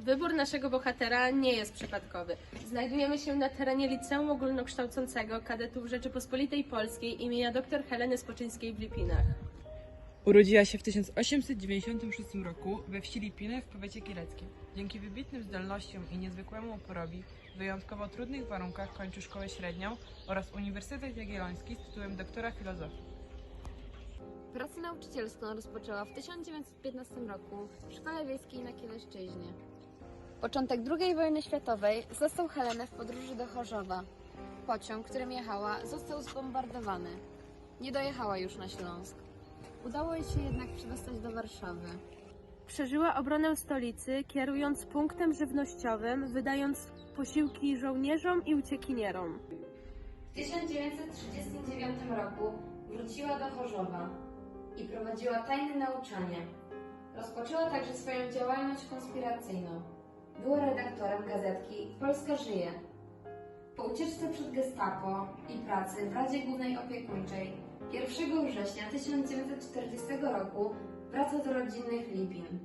Wybór naszego bohatera nie jest przypadkowy. Znajdujemy się na terenie Liceum Ogólnokształcącego Kadetów Rzeczypospolitej Polskiej imienia dr Heleny Spoczyńskiej w Lipinach. Urodziła się w 1896 roku we wsi Lipiny w powiecie kieleckim. Dzięki wybitnym zdolnościom i niezwykłemu uporowi w wyjątkowo trudnych warunkach kończy szkołę średnią oraz Uniwersytet Jagielloński z tytułem doktora filozofii. Pracę nauczycielską rozpoczęła w 1915 roku w Szkole Wiejskiej na Kieleszczyźnie. Początek II wojny światowej zastał Helenę w podróży do Chorzowa. Pociąg, którym jechała, został zbombardowany. Nie dojechała już na Śląsk. Udało jej się jednak przedostać do Warszawy. Przeżyła obronę stolicy, kierując punktem żywnościowym, wydając posiłki żołnierzom i uciekinierom. W 1939 roku wróciła do Chorzowa i prowadziła tajne nauczanie. Rozpoczęła także swoją działalność konspiracyjną. Była redaktorem gazetki Polska żyje. Po ucieczce przed gestapo i pracy w Radzie Głównej Opiekuńczej 1 września 1940 roku wraca do rodzinnych Lipin.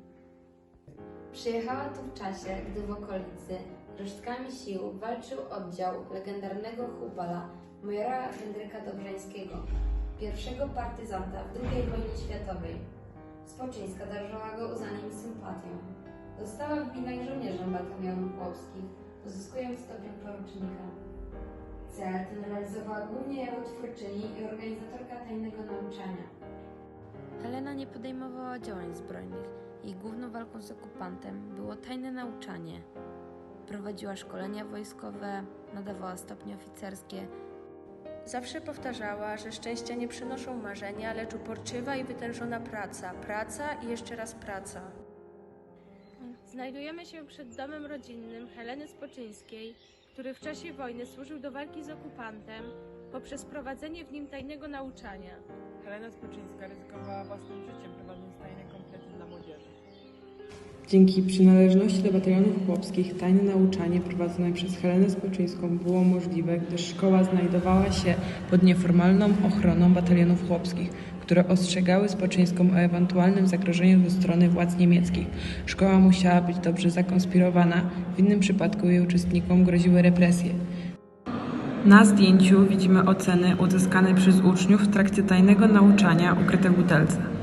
Przyjechała tu w czasie, gdy w okolicy resztkami sił walczył oddział legendarnego Hubala majora Henryka Dobrzańskiego, pierwszego partyzanta w II wojnie światowej. Spoczyńska darzyła go uznaniem i sympatią. Została w gminach żołnierzem batalionów chłopskich, uzyskując stopień porucznika. Cel ten realizowała głównie jako twórczyni i organizatorka tajnego nauczania. Helena nie podejmowała działań zbrojnych. Jej główną walką z okupantem było tajne nauczanie. Prowadziła szkolenia wojskowe, nadawała stopnie oficerskie, Zawsze powtarzała, że szczęścia nie przynoszą marzenia, lecz uporczywa i wytężona praca, praca i jeszcze raz praca. Znajdujemy się przed domem rodzinnym Heleny Spoczyńskiej, który w czasie wojny służył do walki z okupantem poprzez prowadzenie w nim tajnego nauczania. Helena Spoczyńska ryzykowała własnym życiem, prowadząc tajne komplety dla młodzieży. Dzięki przynależności do batalionów chłopskich tajne nauczanie prowadzone przez Helenę Spoczyńską było możliwe, gdyż szkoła znajdowała się pod nieformalną ochroną batalionów chłopskich, które ostrzegały Spoczyńską o ewentualnym zagrożeniu ze strony władz niemieckich. Szkoła musiała być dobrze zakonspirowana, w innym przypadku jej uczestnikom groziły represje. Na zdjęciu widzimy oceny uzyskane przez uczniów w trakcie tajnego nauczania ukryte w butelce.